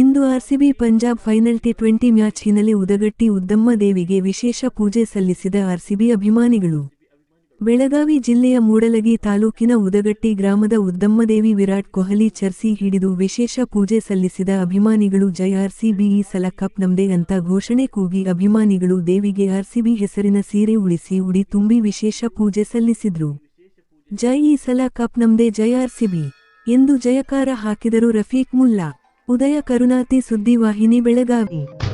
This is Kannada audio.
ಇಂದು RCB Punjab final T twenty match ಹಿನ್ನೆಲೆ ಉದಗಟ್ಟಿ ಉದ್ದಮ್ಮ ದೇವಿಗೆ ವಿಶೇಷ ಪೂಜೆ ಸಲ್ಲಿಸಿದ ಆರ್ಸಿಬಿ ಅಭಿಮಾನಿಗಳು. ಬೆಳಗಾವಿ ಜಿಲ್ಲೆಯ ಮೂಡಲಗಿ ತಾಲೂಕಿನ ಉದಗಟ್ಟಿ ಗ್ರಾಮದ ಉದ್ದಮ್ಮದೇವಿ ವಿರಾಟ್ ಕೊಹ್ಲಿ ಚರ್ಸಿ ಹಿಡಿದು ವಿಶೇಷ ಪೂಜೆ ಸಲ್ಲಿಸಿದ ಅಭಿಮಾನಿಗಳು ಜೈ ಆರ್ಸಿಬಿ ಈ ಸಲ ಕಪ್ ನಮ್ದೇ ಅಂತ ಘೋಷಣೆ ಕೂಗಿ ಅಭಿಮಾನಿಗಳು ದೇವಿಗೆ ಆರ್ಸಿಬಿ ಹೆಸರಿನ ಸೀರೆ ಉಳಿಸಿ ಉಡಿ ತುಂಬಿ ವಿಶೇಷ ಪೂಜೆ ಸಲ್ಲಿಸಿದ್ರು. ಜೈ ಈ ಸಲ ಕಪ್ ನಮ್ದೇ ಜೈ ಆರ್ಸಿಬಿ ಎಂದು ಜಯಕಾರ ಹಾಕಿದರು ರಫೀಕ್ ಮುಲ್ಲಾ. ಉದಯ ಕರುಣಾತಿ ಸುದ್ದಿವಾಹಿನಿ ಬೆಳಗಾವಿ.